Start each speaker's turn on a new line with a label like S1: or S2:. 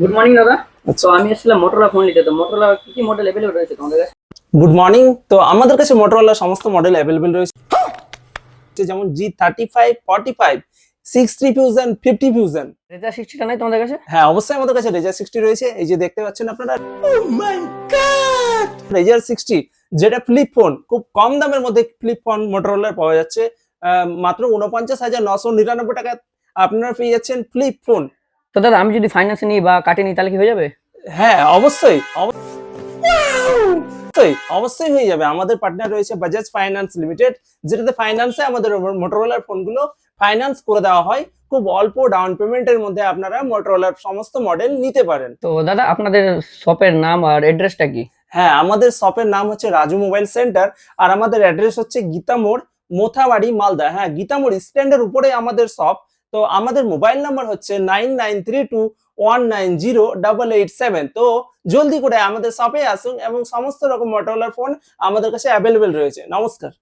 S1: Good morning দাদা। তো আমি এসেছিলাম মোটরলা ফোন নিতে। তো মোটরলা কি কি মডেল অ্যাভেলেবল রয়েছে তোমাদের কাছে?
S2: গুড মর্নিং তো আমাদের কাছে মোটরোলা সমস্ত মডেল অ্যাভেলেবেল রয়েছে। যেমন G thirty five forty five six three fusion fifty fusion
S1: Razr সিক্সটিটা নাই তোমাদের কাছে?
S2: হ্যাঁ অবশ্যই আমাদের কাছে রেজার সিক্সটি রয়েছে। এই যে দেখতে পাচ্ছেন আপনারা। রেজার সিক্সটি যেটা ফ্লিপ ফোন খুব কম দামের মধ্যে ফ্লিপ ফোন মোটরোলার পাওয়া যাচ্ছে। মাত্র উনপঞ্চাশ হাজার নশো নিরানব্বই টাকা আপনারা পেয়ে যাচ্ছেন ফ্লিপ ফোন
S1: তো দাদা আমি যদি ফাইন্যান্সে নিই বা কাটে নিই তাহলে কি হয়ে যাবে?
S2: হ্যাঁ অবশ্যই। অবশ্যই অবশ্যই হয়ে যাবে। আমাদের পার্টনার রয়েছে বাজাজ ফাইন্যান্স লিমিটেড যেটাতে ফাইন্যান্সে আমাদের মোটরোলার ফোনগুলো ফাইন্যান্স করে দেওয়া হয়। খুব অল্প ডাউন পেমেন্টের মধ্যে আপনারা মোটরোলার সমস্ত মডেল নিতে পারেন।
S1: তো দাদা আপনাদের শপের নাম আর অ্যাড্রেসটা কি?
S2: হ্যাঁ আমাদের শপের নাম হচ্ছে রাজু মোবাইল সেন্টার আর আমাদের অ্যাড্রেস হচ্ছে গীতামোড় মোথাবাড়ি মালদা। হ্যাঁ গীতামোড় স্ট্যান্ডের উপরে আমাদের শপ তো আমাদের মোবাইল নাম্বার হচ্ছে nine nine three two one nine zero double eight seven. তো জলদি করে আমাদের শপে আসুন এবং সমস্ত রকম মোটোলার ফোন আমাদের কাছে অ্যাভেলেবেল রয়েছে। নমস্কার।